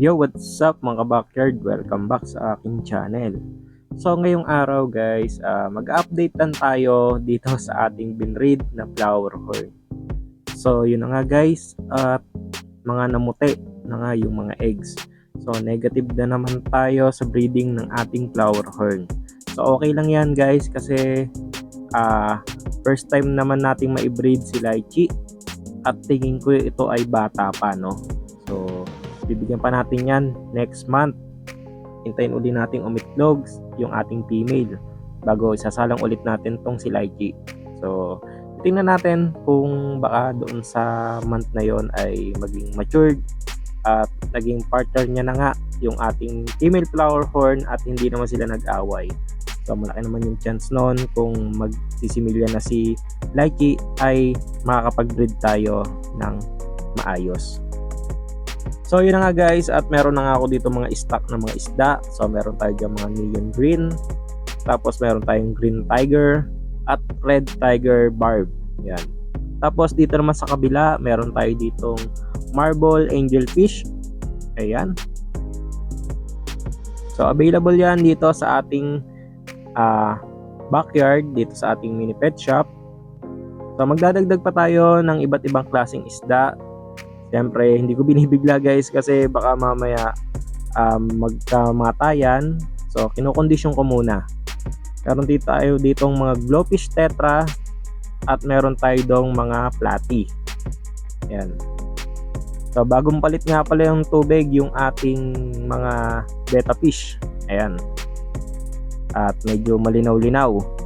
Yo, what's up mga backyard? Welcome back sa aking channel. So ngayong araw guys, ah, mag-update lang tayo dito sa ating binread na flower horn. So yun na nga guys, at mga namuti na nga yung mga eggs. So negative na naman tayo sa breeding ng ating flower horn. So okay lang yan guys kasi ah, first time naman nating ma-breed si Lychee at tingin ko ito ay bata pa no. Bibigyan pa natin yan next month. Hintayin uli nating umitlog yung ating female bago isasalang ulit natin tong si Lychee. So, tingnan natin kung baka doon sa month na yon ay maging matured at naging partner niya na nga yung ating female flower horn at hindi naman sila nag-away. So, malaki naman yung chance noon kung magsisimilya na si Lychee ay makakapag-breed tayo ng maayos. So yun na nga guys at meron na nga ako dito mga stock na mga isda. So meron tayo dyan mga neon green. Tapos meron tayong green tiger at red tiger barb. Yan. Tapos dito naman sa kabila meron tayo ditong marble angelfish. Ayan. So available yan dito sa ating ah, backyard dito sa ating mini pet shop. So magdadagdag pa tayo ng iba't ibang klaseng isda Siyempre, hindi ko binibigla guys kasi baka mamaya um, magkamatayan. So, kinukondisyon ko muna. Meron dito tayo ditong mga glowfish tetra at meron tayo dong mga platy. Yan. So, bagong palit nga pala yung tubig yung ating mga betta fish. Ayan. At medyo malinaw-linaw.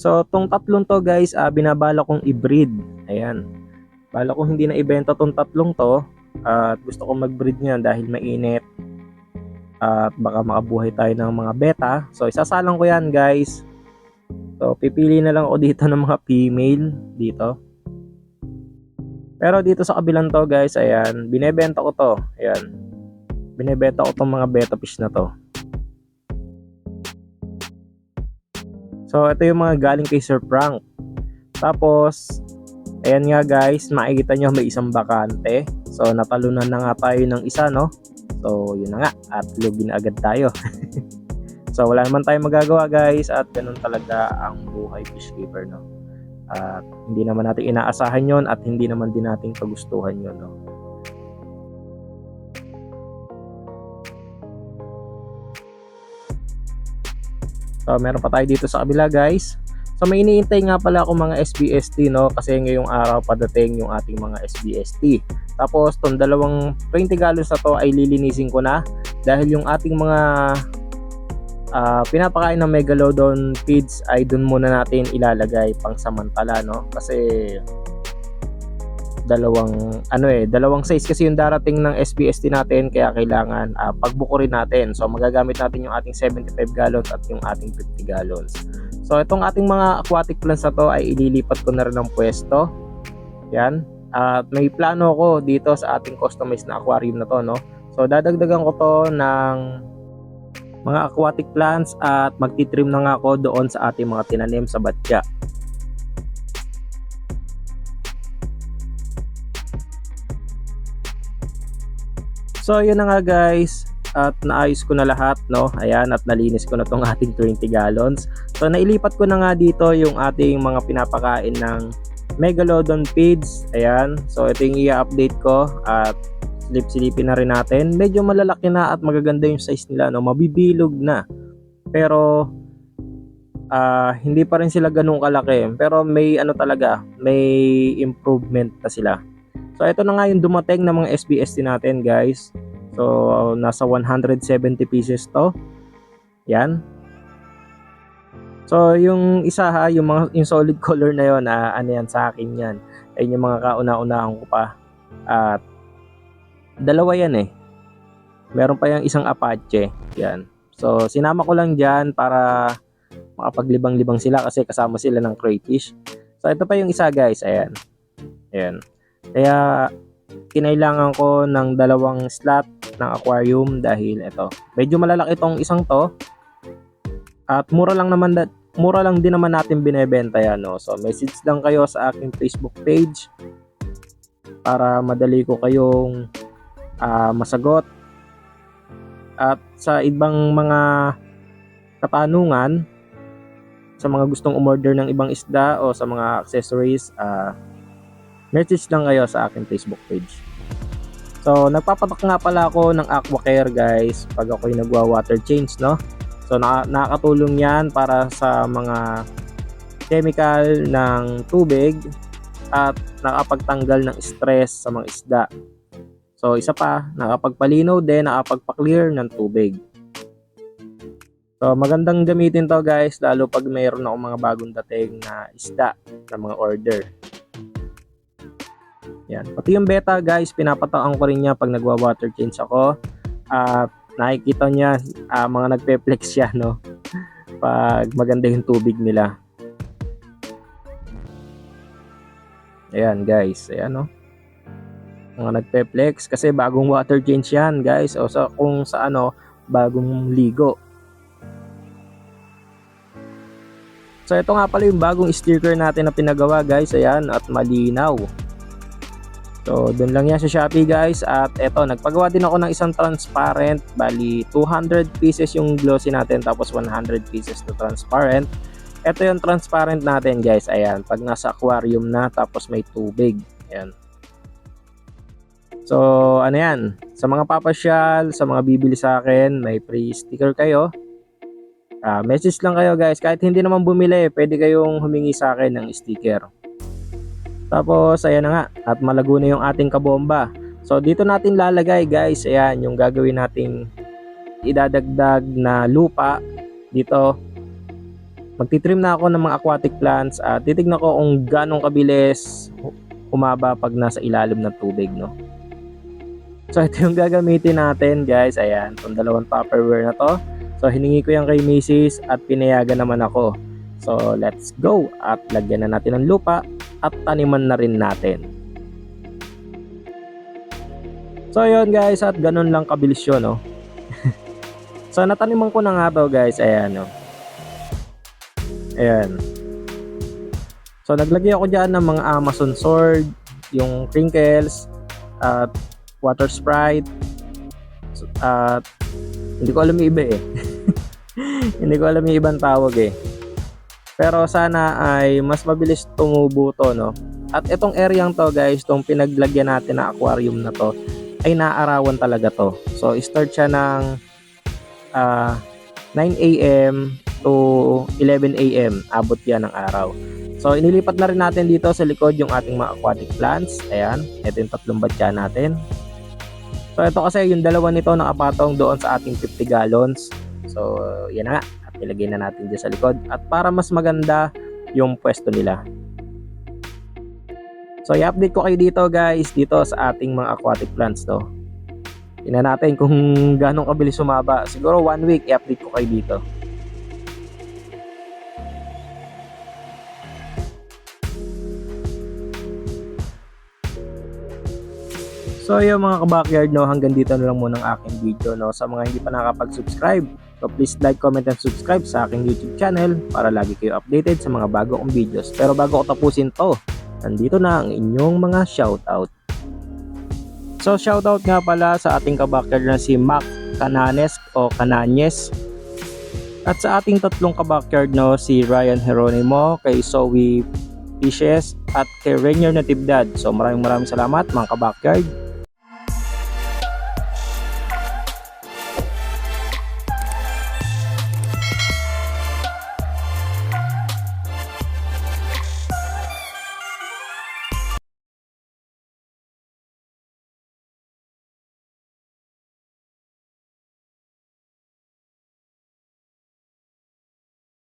So, tong tatlong to guys, ah, binabala kong i-breed. Ayan. Bala kong hindi na ibenta tong tatlong to. At gusto kong mag-breed niyan dahil mainit. At baka makabuhay tayo ng mga beta. So, isasalang ko yan guys. So, pipili na lang ako dito ng mga female dito. Pero dito sa kabilang to guys, ayan, binebenta ko to. Ayan. Binebenta ko tong mga beta fish na to. So, ito yung mga galing kay Sir Frank. Tapos, ayan nga guys, makikita nyo may isang bakante. So, natalunan na nga tayo ng isa, no? So, yun na nga. At lugin na agad tayo. so, wala naman tayong magagawa guys. At ganun talaga ang buhay fish keeper, no? At hindi naman natin inaasahan yon at hindi naman din natin kagustuhan yon, no? So, meron pa tayo dito sa kabila guys. So, may iniintay nga pala ako mga SBST no kasi ngayong araw padating yung ating mga SBST. Tapos, tong dalawang 20 gallons na to ay lilinisin ko na dahil yung ating mga ah, pinapakain ng megalodon feeds ay dun muna natin ilalagay pang samantala no kasi dalawang ano eh dalawang size kasi yung darating ng SBST natin kaya kailangan uh, pagbukurin natin. So magagamit natin yung ating 75 gallons at yung ating 50 gallons. So itong ating mga aquatic plants na to ay ililipat ko na rin ng pwesto. Yan. At may plano ko dito sa ating customized na aquarium na to no? So dadagdagan ko to ng mga aquatic plants at magtitrim na nga ako doon sa ating mga tinanim sa batya So yun na nga guys. At naayos ko na lahat no? Ayan at nalinis ko na tong ating 20 gallons. So nailipat ko na nga dito yung ating mga pinapakain ng megalodon feeds. Ayan. So ito yung i-update ko at silip-silipin na rin natin. Medyo malalaki na at magaganda yung size nila no? Mabibilog na. Pero ah, hindi pa rin sila ganun kalaki. Pero may ano talaga may improvement na sila So ito na nga yung dumating ng mga SBST natin guys. So nasa 170 pieces to. Yan. So yung isa ha, yung mga yung solid color na yon, ah, ano yan sa akin yan. Ayun yung mga kauna-unahan ko pa. At dalawa yan eh. Meron pa yung isang Apache. Yan. So sinama ko lang diyan para makapaglibang-libang sila kasi kasama sila ng crayfish. So ito pa yung isa guys, ayan. Ayan. Kaya kinailangan ko ng dalawang slot ng aquarium dahil ito. Medyo malalaki itong isang to. At mura lang naman da- mura lang din naman natin binebenta yan. No? So message lang kayo sa aking Facebook page para madali ko kayong ah, masagot. At sa ibang mga katanungan, sa mga gustong umorder ng ibang isda o sa mga accessories, ah, message lang kayo sa aking Facebook page. So, nagpapatak nga pala ako ng AquaCare guys pag ako'y nagwa-water change, no? So, na nakakatulong yan para sa mga chemical ng tubig at nakapagtanggal ng stress sa mga isda. So, isa pa, nakapagpalinaw din, nakapagpa-clear ng tubig. So, magandang gamitin to guys, lalo pag mayroon ako mga bagong dating na isda na mga order. Yan. Pati yung beta guys, pinapataan ko rin niya pag nagwa-water change ako. At nakikita niya ah, mga nagpe-flex siya no. Pag maganda yung tubig nila. Ayan guys, ayan no. Mga nagpe-flex kasi bagong water change yan guys. O sa kung sa ano, bagong ligo. So ito nga pala yung bagong sticker natin na pinagawa guys. Ayan at malinaw. So doon lang yan sa Shopee guys. At eto nagpagawa din ako ng isang transparent. Bali 200 pieces yung glossy natin tapos 100 pieces na transparent. Ito yung transparent natin guys. Ayan pag nasa aquarium na tapos may tubig. Ayan. So ano yan. Sa mga papasyal, sa mga bibili sa akin, may free sticker kayo. Ah, message lang kayo guys. Kahit hindi naman bumili, pwede kayong humingi sa akin ng sticker. Tapos, ayan na nga. At malago na yung ating kabomba. So, dito natin lalagay guys. Ayan, yung gagawin nating idadagdag na lupa dito. Magtitrim na ako ng mga aquatic plants at titignan ko kung ganong kabilis humaba pag nasa ilalim ng tubig, no? So, ito yung gagamitin natin guys. Ayan, itong dalawang tupperware na to. So hiningi ko yan kay Mrs. at pinayagan naman ako. So let's go at lagyan na natin ng lupa at taniman na rin natin. So yun guys at ganun lang kabilis yun no. so nataniman ko na nga to guys. Ayan no. Ayan. So naglagay ako dyan ng mga Amazon sword, yung crinkles, at water sprite, at hindi ko alam yung iba eh. Hindi ko alam yung ibang tawag eh. Pero sana ay mas mabilis tumubo no? At itong areang to guys, itong pinaglagyan natin na aquarium na to, ay naaarawan talaga to. So, start siya ng ah, 9 a.m. to 11 a.m. Abot yan ng araw. So, inilipat na rin natin dito sa likod yung ating mga aquatic plants. Ayan, ito yung tatlong batya natin. So, ito kasi yung dalawa nito nakapatong doon sa ating 50 gallons. So, yan na nga. At nilagay na natin dyan sa likod. At para mas maganda yung pwesto nila. So, i-update ko kayo dito guys, dito sa ating mga aquatic plants to. Tingnan natin kung ganong kabilis sumaba. Siguro one week, i-update ko kayo dito. So yung mga ka-backyard no, hanggang dito na lang muna ang aking video no. Sa mga hindi pa nakapag-subscribe, so please like, comment, and subscribe sa aking YouTube channel para lagi kayo updated sa mga bago kong videos. Pero bago ko tapusin to, nandito na ang inyong mga shoutout. So shoutout nga pala sa ating ka-backyard na si Mac Cananes o Cananyes. At sa ating tatlong ka-backyard no, si Ryan Heronimo, kay Zoe Fishes, at kay Rainier Natividad. So maraming maraming salamat mga ka-backyard.